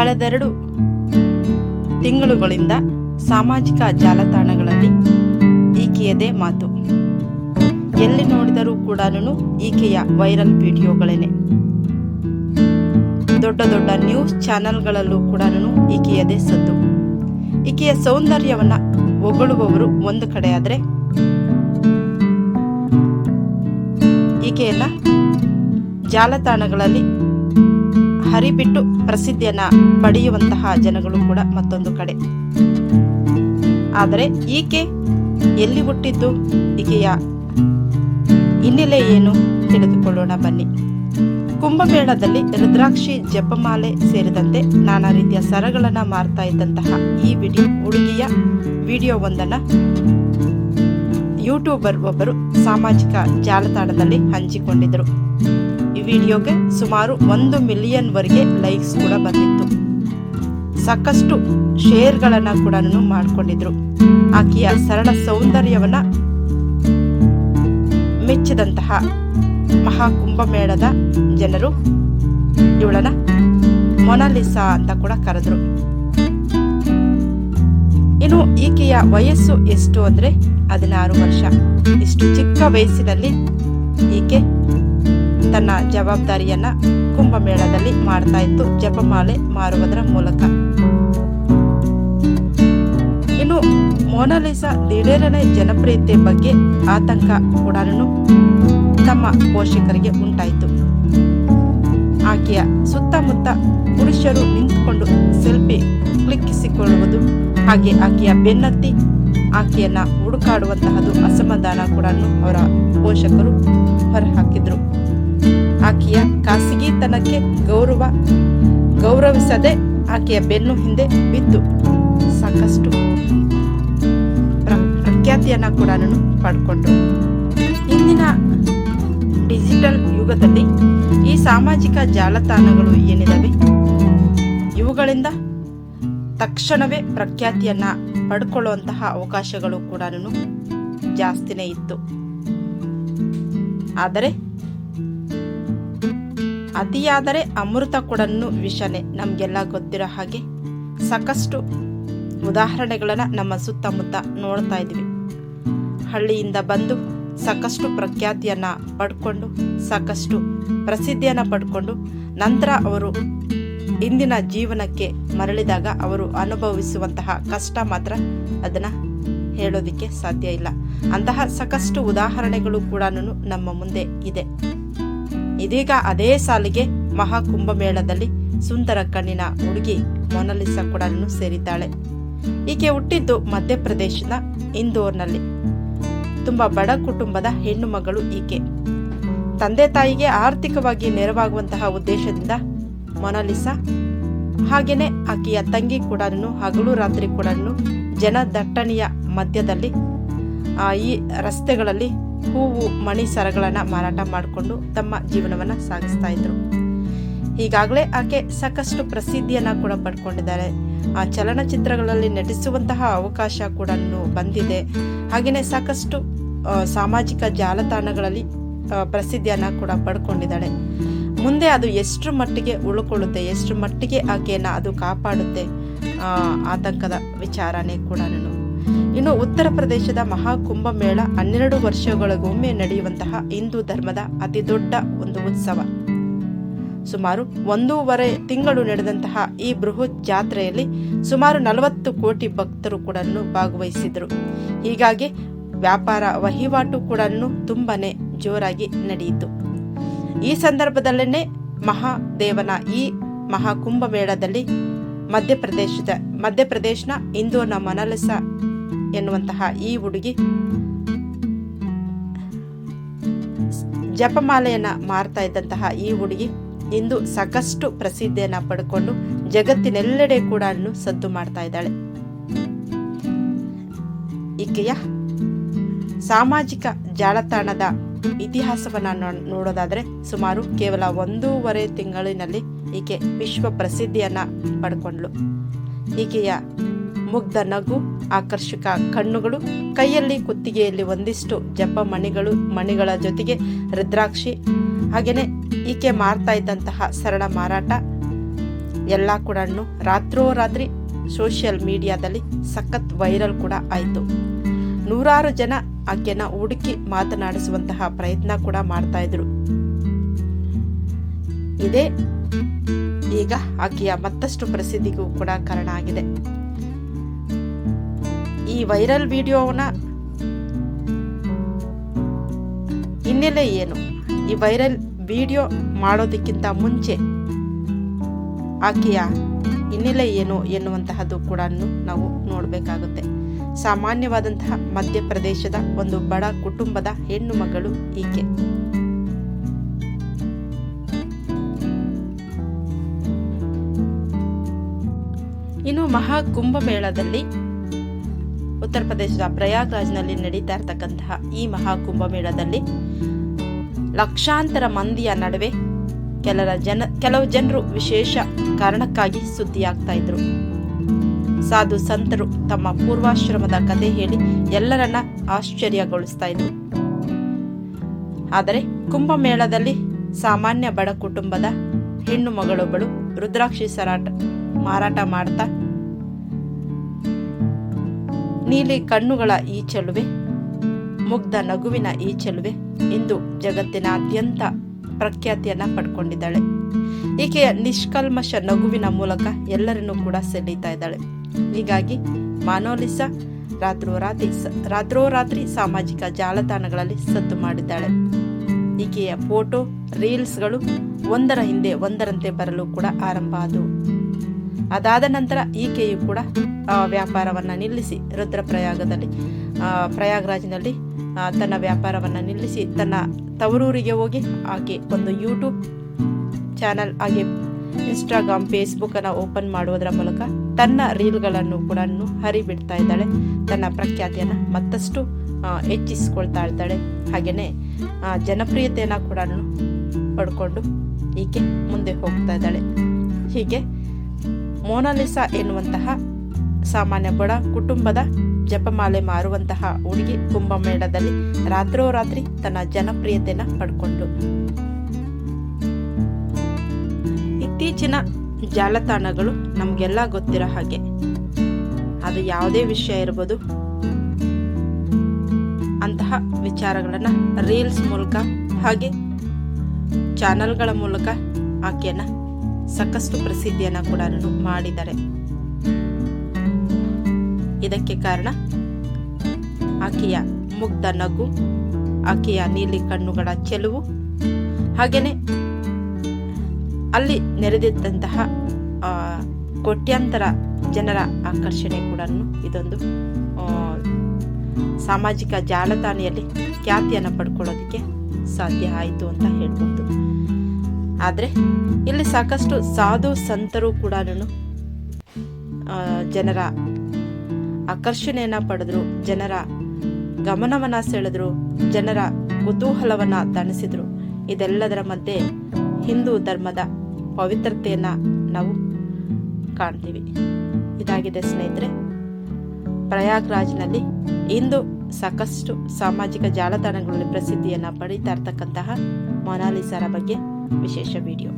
ಕಳೆದೆರಡು ತಿಂಗಳುಗಳಿಂದ ಸಾಮಾಜಿಕ ಜಾಲತಾಣಗಳಲ್ಲಿ ಈಕೆಯದೇ ಮಾತು. ಎಲ್ಲಿ ನೋಡಿದರೂ ಕೂಡ ಈಕೆಯ ವೈರಲ್ ವಿಡಿಯೋಗಳೇನೆ. ದೊಡ್ಡ ದೊಡ್ಡ ನ್ಯೂಸ್ ಚಾನೆಲ್ಗಳಲ್ಲೂ ಕೂಡ ಈಕೆಯದೇ ಸದ್ದು. ಈಕೆಯ ಸೌಂದರ್ಯವನ್ನ ಹೊಗಳುವವರು ಒಂದು ಕಡೆ ಆದರೆ ಈಕೆಯನ್ನ ಜಾಲತಾಣಗಳಲ್ಲಿ ಹರಿಬಿಟ್ಟು ಪ್ರಸಿದ್ಧಿಯನ್ನ ಪಡೆಯುವಂತಹ ಜನಗಳು ಕೂಡ ಮತ್ತೊಂದು ಕಡೆ. ಆದರೆ ಈಕೆ ಎಲ್ಲಿ ಹುಟ್ಟಿದ್ದು? ಈಕೆಯ ಹಿನ್ನೆಲೆ ಏನು? ತಿಳಿದುಕೊಳ್ಳೋಣ ಬನ್ನಿ. ಕುಂಭಮೇಳದಲ್ಲಿ ರುದ್ರಾಕ್ಷಿ ಜಪಮಾಲೆ ಸೇರಿದಂತೆ ನಾನಾ ರೀತಿಯ ಸರಗಳನ್ನ ಮಾರ್ತಾ ಇದ್ದಂತಹ ಈ ವಿಡಿಯೋ ಹುಡುಗಿಯ ವಿಡಿಯೋವೊಂದನ್ನ ಯೂಟ್ಯೂಬರ್ ಒಬ್ಬರು ಸಾಮಾಜಿಕ ಜಾಲತಾಣದಲ್ಲಿ ಹಂಚಿಕೊಂಡಿದ್ದರು ಈ ವಿಡಿಯೋಗೆ ಸುಮಾರು ಒಂದು ಮಿಲಿಯನ್ ವರೆಗೆ ಲೈಕ್ಸ್ ಕೂಡ ಬಂದಿತ್ತು. ಸಾಕಷ್ಟು ಶೇರ್ಗಳನ್ನ ಕೂಡ ಮಾಡಿಕೊಂಡಿದ್ರು. ಆಕೆಯ ಸರಳ ಸೌಂದರ್ಯವನ್ನ ಮೆಚ್ಚಿದಂತಹ ಮಹಾಕುಂಭಮೇಳದ ಜನರು ಇವಳನ್ನ ಮೊನಾಲಿಸಾ ಅಂತ ಕೂಡ ಕರೆದ್ರು. ಇನ್ನು ಈಕೆಯ ವಯಸ್ಸು ಎಷ್ಟು ಅಂದ್ರೆ ಹದಿನಾರು ವರ್ಷ. ಇಷ್ಟು ಚಿಕ್ಕ ವಯಸ್ಸಿನಲ್ಲಿ ಈಕೆ ತನ್ನ ಜವಾಬ್ದಾರಿಯನ್ನ ಕುಂಭಮೇಳದಲ್ಲಿ ಮಾಡ್ತಾ ಇತ್ತು ಜಪಮಾಲೆ ಮಾರುವುದರ ಮೂಲಕ. ಇನ್ನು ಮೊನಾಲಿಸಾ ದಿಢೀರನೆ ಜನಪ್ರಿಯತೆ ಬಗ್ಗೆ ಆತಂಕ ಕೂಡ ತಮ್ಮ ಪೋಷಕರಿಗೆ ಉಂಟಾಯಿತು. ಆಕೆಯ ಸುತ್ತಮುತ್ತ ಪುರುಷರು ನಿಂತುಕೊಂಡು ಸೆಲ್ಫಿ ಕ್ಲಿಕ್ಕಿಸಿಕೊಳ್ಳುವುದು ಹಾಗೆ ಆಕೆಯ ಬೆನ್ನತ್ತಿ ಆಕೆಯನ್ನ ಹುಡುಕಾಡುವಂತಹದ್ದು ಅಸಮಾಧಾನ ಕೂಡ ಅವರ ಪೋಷಕರು ಹೊರಹಾಕಿದ್ರು. ಆಕೆಯ ಖಾಸಗಿತನಕ್ಕೆ ಗೌರವ ಗೌರವಿಸದೆ ಆಕೆಯ ಬೆನ್ನು ಹಿಂದೆ ಬಿದ್ದು ಸಾಕಷ್ಟು ಪ್ರ- ಪ್ರಖ್ಯಾತಿಯನ್ನ ಕೂಡ ಪಡ್ಕೊಂಡ್ರು ಇಂದಿನ ಡಿಜಿಟಲ್ ಯುಗದಲ್ಲಿ ಈ ಸಾಮಾಜಿಕ ಜಾಲತಾಣಗಳು ಏನಿದಾವೆ? ಇವುಗಳಿಂದ ತಕ್ಷಣವೇ ಪ್ರಖ್ಯಾತಿಯನ್ನ ಪಡ್ಕೊಳ್ಳುವಂತಹ ಅವಕಾಶಗಳು ಕೂಡ ಜಾಸ್ತಿನೇ ಇತ್ತು. ಆದರೆ ಅತಿಯಾದರೆ ಅಮೃತ ಕೊಡನ್ನು ವಿಷನೆ. ನಮಗೆಲ್ಲ ಗೊತ್ತಿರೋ ಹಾಗೆ ಸಾಕಷ್ಟು ಉದಾಹರಣೆಗಳನ್ನು ನಮ್ಮ ಸುತ್ತಮುತ್ತ ನೋಡ್ತಾ ಇದ್ವಿ. ಹಳ್ಳಿಯಿಂದ ಬಂದು ಸಾಕಷ್ಟು ಪ್ರಖ್ಯಾತಿಯನ್ನು ಪಡ್ಕೊಂಡು, ಸಾಕಷ್ಟು ಪ್ರಸಿದ್ಧಿಯನ್ನು ಪಡ್ಕೊಂಡು ನಂತರ ಅವರು ಇಂದಿನ ಜೀವನಕ್ಕೆ ಮರಳಿದಾಗ ಅವರು ಅನುಭವಿಸುವಂತಹ ಕಷ್ಟ ಮಾತ್ರ ಅದನ್ನು ಹೇಳೋದಿಕ್ಕೆ ಸಾಧ್ಯ ಇಲ್ಲ. ಅಂತಹ ಸಾಕಷ್ಟು ಉದಾಹರಣೆಗಳು ಕೂಡ ನಮ್ಮ ಮುಂದೆ ಇದೆ. ಇದೀಗ ಅದೇ ಸಾಲಿಗೆ ಮಹಾಕುಂಭಮೇಳದಲ್ಲಿ ಸುಂದರ ಕಣ್ಣಿನ ಹುಡುಗಿ ಮೊನಲಿಸಾ ಕೂಡ ಸೇರಿದ್ದಾಳೆ. ಈಕೆ ಹುಟ್ಟಿದ್ದು ಮಧ್ಯಪ್ರದೇಶದ ಇಂದೋರ್ನಲ್ಲಿ. ತುಂಬಾ ಬಡ ಕುಟುಂಬದ ಹೆಣ್ಣು ಮಗಳು ಈಕೆ. ತಂದೆ ತಾಯಿಗೆ ಆರ್ಥಿಕವಾಗಿ ನೆರವಾಗುವಂತಹ ಉದ್ದೇಶದಿಂದ ಮೊನಾಲಿಸಾ, ಹಾಗೇನೆ ಆಕೆಯ ತಂಗಿ ಕೂಡ ಹಗಲು ರಾತ್ರಿ ಕೂಡ ಜನದಟ್ಟಣೆಯ ಮಧ್ಯದಲ್ಲಿ ಈ ರಸ್ತೆಗಳಲ್ಲಿ ಹೂವು, ಮಣಿ ಸರಗಳನ್ನ ಮಾರಾಟ ಮಾಡಿಕೊಂಡು ತಮ್ಮ ಜೀವನವನ್ನ ಸಾಗಿಸ್ತಾ ಇದ್ರು. ಈಗಾಗಲೇ ಆಕೆ ಸಾಕಷ್ಟು ಪ್ರಸಿದ್ಧಿಯನ್ನ ಕೂಡ ಪಡ್ಕೊಂಡಿದ್ದಾರೆ. ಆ ಚಲನಚಿತ್ರಗಳಲ್ಲಿ ನಟಿಸುವಂತಹ ಅವಕಾಶ ಕೂಡ ಬಂದಿದೆ. ಹಾಗೆಯೇ ಸಾಕಷ್ಟು ಸಾಮಾಜಿಕ ಜಾಲತಾಣಗಳಲ್ಲಿ ಪ್ರಸಿದ್ಧಿಯನ್ನು ಕೂಡ ಪಡ್ಕೊಂಡಿದ್ದಾಳೆ. ಮುಂದೆ ಅದು ಎಷ್ಟು ಮಟ್ಟಿಗೆ ಉಳ್ಕೊಳ್ಳುತ್ತೆ ಎಷ್ಟು ಮಟ್ಟಿಗೆ ಆಕೆಯನ್ನ ಅದು ಕಾಪಾಡುತ್ತೆ ಆತಂಕದ ವಿಚಾರನೇ ಕೂಡ ಇನ್ನು ಉತ್ತರ ಪ್ರದೇಶದ ಮಹಾಕುಂಭಮೇಳ ಹನ್ನೆರಡು ವರ್ಷಗಳಿಗೊಮ್ಮೆ ನಡೆಯುವಂತಹ ಹಿಂದೂ ಧರ್ಮದ ಅತಿ ದೊಡ್ಡ ಒಂದು ಉತ್ಸವ. ಸುಮಾರು ಒಂದೂವರೆ ತಿಂಗಳು ನಡೆದಂತಹ ಈ ಬೃಹತ್ ಜಾತ್ರೆಯಲ್ಲಿ ಸುಮಾರು ನಲವತ್ತು ಕೋಟಿ ಭಕ್ತರು ಕೂಡ ಭಾಗವಹಿಸಿದರು ಹೀಗಾಗಿ ವ್ಯಾಪಾರ ವಹಿವಾಟು ಕೂಡ ತುಂಬಾನೇ ಜೋರಾಗಿ ನಡೆಯಿತು. ಈ ಸಂದರ್ಭದಲ್ಲೇ ಮಹಾದೇವನ ಈ ಮಹಾಕುಂಭಮೇಳದಲ್ಲಿ ಮಧ್ಯಪ್ರದೇಶದ ಮಧ್ಯಪ್ರದೇಶನ ಇಂದೋರ್ನ ಮನಲಸ ಎನ್ನುವಂತಹ ಈ ಹುಡುಗಿ ಜಪಮಾಲೆಯನ್ನ ಮಾರ್ತಾ ಇದ್ದಂತಹ ಈ ಹುಡುಗಿ ಇಂದು ಸಾಕಷ್ಟು ಪ್ರಸಿದ್ಧಿಯನ್ನು ಪಡ್ಕೊಂಡು ಜಗತ್ತಿನೆಲ್ಲೆಡೆ ಕೂಡ ಸದ್ದು ಮಾಡ್ತಾ ಇದ್ದಾಳೆ. ಈಕೆಯ ಸಾಮಾಜಿಕ ಜಾಲತಾಣದ ಇತಿಹಾಸವನ್ನ ನೋಡೋದಾದ್ರೆ ಸುಮಾರು ಕೇವಲ ಒಂದೂವರೆ ತಿಂಗಳಿನಲ್ಲಿ ಈಕೆ ವಿಶ್ವ ಪ್ರಸಿದ್ಧಿಯನ್ನು ಪಡ್ಕೊಂಡ್ಳು. ಈಕೆಯ ಮುಗ್ಧ ನಗು, ಆಕರ್ಷಕ ಕಣ್ಣುಗಳು, ಕೈಯಲ್ಲಿ ಕುತ್ತಿಗೆಯಲ್ಲಿ ಒಂದಿಷ್ಟು ಜಪ ಮಣಿಗಳು, ಮಣಿಗಳ ಜೊತೆಗೆ ರುದ್ರಾಕ್ಷಿ. ಹಾಗೆಯೇ ಈಕೆ ಮಾರ್ತಾ ಇದ್ದಂತಹ ಸರಳ ಮಾರಾಟ. ಎಲ್ಲ ಕೂಡ ರಾತ್ರೋರಾತ್ರಿ ಸೋಷಿಯಲ್ ಮೀಡಿಯಾದಲ್ಲಿ ಸಖತ್ ವೈರಲ್ ಕೂಡ ಆಯಿತು. ನೂರಾರು ಜನ ಆಕೆನ ಹುಡುಕಿ ಮಾತನಾಡಿಸುವಂತಹ ಪ್ರಯತ್ನ ಕೂಡ ಮಾಡ್ತಾ ಇದ್ರು. ಇದೇ ಈಗ ಆಕೆಯ ಮತ್ತಷ್ಟು ಪ್ರಸಿದ್ಧಿಗೂ ಕೂಡ ಕಾರಣ ಆಗಿದೆ. ಈ ವೈರಲ್ ವಿಡಿಯೋನ ಹಿನ್ನೆಲೆ ಏನು? ಈ ವೈರಲ್ ವಿಡಿಯೋ ಮಾಡೋದಕ್ಕಿಂತ ಮುಂಚೆ ಆಕೆಯ ಹಿನ್ನೆಲೆ ಏನು ಎನ್ನುವಂತಹದ್ದು ಕೂಡ ನಾವು ನೋಡಬೇಕಾಗುತ್ತೆ. ಸಾಮಾನ್ಯವಾದಂತಹ ಮಧ್ಯಪ್ರದೇಶದ ಒಂದು ಬಡ ಕುಟುಂಬದ ಹೆಣ್ಣು ಮಗಳು ಈಕೆ. ಇನ್ನು ಮಹಾ ಕುಂಭಮೇಳದಲ್ಲಿ ಉತ್ತರ ಪ್ರದೇಶದ ಪ್ರಯಾಗ್ರಾಜ್ನಲ್ಲಿ ನಡೀತಾ ಇರತಕ್ಕಂತಹ ಈ ಮಹಾ ಕುಂಭಮೇಳದಲ್ಲಿ ಲಕ್ಷಾಂತರ ಮಂದಿಯ ನಡುವೆ ಕೆಲರ ಜನ, ಕೆಲವು ಜನರು ವಿಶೇಷ ಕಾರಣಕ್ಕಾಗಿ ಸುದ್ದಿಯಾಗ್ತಾ ಇದ್ರು. ಸಾಧು ಸಂತರು ತಮ್ಮ ಪೂರ್ವಾಶ್ರಮದ ಕತೆ ಹೇಳಿ ಎಲ್ಲರನ್ನ ಆಶ್ಚರ್ಯಗೊಳಿಸ್ತಾ ಇದ್ರು. ಆದರೆ ಕುಂಭಮೇಳದಲ್ಲಿ ಸಾಮಾನ್ಯ ಬಡ ಕುಟುಂಬದ ಹೆಣ್ಣು ಮಗಳೊಬ್ಬಳು ರುದ್ರಾಕ್ಷಿ ಸರಾಟ ಮಾರಾಟ ಮಾಡ್ತಾ ನೀಲಿ ಕಣ್ಣುಗಳ ಈ ಚೆಲುವೆ, ಮುಗ್ಧ ನಗುವಿನ ಈ ಚೆಲುವೆ ಇಂದು ಜಗತ್ತಿನಾದ್ಯಂತ ಪ್ರಖ್ಯಾತಿಯನ್ನ ಪಡ್ಕೊಂಡಿದ್ದಾಳೆ. ಈಕೆಯ ನಿಷ್ಕಲ್ಮಶ ನಗುವಿನ ಮೂಲಕ ಎಲ್ಲರನ್ನೂ ಕೂಡ ಸೆಳೀತಾ ಇದ್ದಾಳೆ. ಹೀಗಾಗಿ ಮಾನೋಲಿಸಾ ರಾತ್ರೋರಾತ್ರಿ ರಾತ್ರೋರಾತ್ರಿ ಸಾಮಾಜಿಕ ಜಾಲತಾಣಗಳಲ್ಲಿ ಸದ್ದು ಮಾಡಿದ್ದಾಳೆ. ಈಕೆಯ ಫೋಟೋ, ರೀಲ್ಸ್ಗಳು ಒಂದರ ಹಿಂದೆ ಒಂದರಂತೆ ಬರಲು ಕೂಡ ಆರಂಭ ಆದವು. ಅದಾದ ನಂತರ ಈಕೆಯು ಕೂಡ ವ್ಯಾಪಾರವನ್ನು ನಿಲ್ಲಿಸಿ ರುದ್ರಪ್ರಯಾಗದಲ್ಲಿ ಪ್ರಯಾಗ್ರಾಜ್ನಲ್ಲಿ ತನ್ನ ವ್ಯಾಪಾರವನ್ನು ನಿಲ್ಲಿಸಿ ತನ್ನ ತವರೂರಿಗೆ ಹೋಗಿ ಆಕೆ ಒಂದು ಯೂಟ್ಯೂಬ್ ಚಾನಲ್, ಹಾಗೆ ಇನ್ಸ್ಟಾಗ್ರಾಮ್ ಫೇಸ್ಬುಕ್ಕನ್ನು ಓಪನ್ ಮಾಡುವುದರ ಮೂಲಕ ತನ್ನ ರೀಲ್ಗಳನ್ನು ಕೂಡ ಹರಿಬಿಡ್ತಾ ಇದ್ದಾಳೆ. ತನ್ನ ಪ್ರಖ್ಯಾತಿಯನ್ನ ಮತ್ತಷ್ಟು ಹೆಚ್ಚಿಸಿಕೊಳ್ತಾ ಇದ್ದಾಳೆ. ಹಾಗೆಯೇ ಜನಪ್ರಿಯತೆಯನ್ನ ಕೂಡ ಪಡ್ಕೊಂಡು ಈಕೆ ಮುಂದೆ ಹೋಗ್ತಾ ಇದ್ದಾಳೆ. ಹೀಗೆ ಮೋನಾಲಿಸಾ ಎನ್ನುವಂತಹ ಸಾಮಾನ್ಯ ಬಡ ಕುಟುಂಬದ ಜಪಮಾಲೆ ಮಾರುವಂತಹ ಹುಡುಗಿ ಕುಂಭಮೇಳದಲ್ಲಿ ರಾತ್ರೋರಾತ್ರಿ ತನ್ನ ಜನಪ್ರಿಯತೆಯನ್ನು ಪಡ್ಕೊಂಡು. ಇತ್ತೀಚಿನ ಜಾಲತಾಣಗಳು ನಮಗೆಲ್ಲ ಗೊತ್ತಿರೋ ಹಾಗೆ. ಅದು ಯಾವುದೇ ವಿಷಯ ಇರ್ಬೋದು. ಅಂತಹ ವಿಚಾರಗಳನ್ನ ರೀಲ್ಸ್ ಮೂಲಕ ಹಾಗೆ ಚಾನಲ್ಗಳ ಮೂಲಕ ಆಕೆಯನ್ನ ಸಾಕಷ್ಟು ಪ್ರಸಿದ್ಧಿಯನ್ನ ಕೂಡ ಮಾಡಿದ್ದಾರೆ. ಇದಕ್ಕೆ ಕಾರಣ ಆಕೆಯ ಮುಗ್ಧ ನಗು, ಆಕೆಯ ನೀಲಿ ಕಣ್ಣುಗಳ ಚೆಲುವು ಹಾಗೆಯೇ ಅಲ್ಲಿ ನೆರೆದಿದ್ದಂತಹ ಕೋಟ್ಯಾಂತರ ಜನರ ಆಕರ್ಷಣೆ ಕೂಡ ಇದೊಂದು ಸಾಮಾಜಿಕ ಜಾಲತಾಣಿಯಲ್ಲಿ ಖ್ಯಾತಿಯನ್ನು ಪಡ್ಕೊಳ್ಳೋದಕ್ಕೆ ಸಾಧ್ಯ ಆಯಿತು ಅಂತ ಹೇಳ್ಬೋದು ಆದರೆ ಇಲ್ಲಿ ಸಾಕಷ್ಟು ಸಾಧು ಸಂತರು ಕೂಡ ಜನರ ಆಕರ್ಷಣೆಯನ್ನು ಪಡೆದ್ರು, ಜನರ ಗಮನವನ್ನು ಸೆಳೆದ್ರು, ಜನರ ಕುತೂಹಲವನ್ನು ತಣಿಸಿದ್ರು. ಇದೆಲ್ಲದರ ಮಧ್ಯೆ ಹಿಂದೂ ಧರ್ಮದ ಪವಿತ್ರತೆಯನ್ನು ನಾವು ಕಾಣ್ತೀವಿ. ಇದಾಗಿದೆ ಸ್ನೇಹಿತರೆ, ಪ್ರಯಾಗ್ರಾಜ್ನಲ್ಲಿ ಇಂದು ಸಾಕಷ್ಟು ಸಾಮಾಜಿಕ ಜಾಲತಾಣಗಳಲ್ಲಿ ಪ್ರಸಿದ್ಧಿಯನ್ನು ಪಡೀತಾ ಇರ್ತಕ್ಕಂತಹ ಮೊನಾಲಿಸಾರ ಬಗ್ಗೆ ವಿಶೇಷ ವಿಡಿಯೋ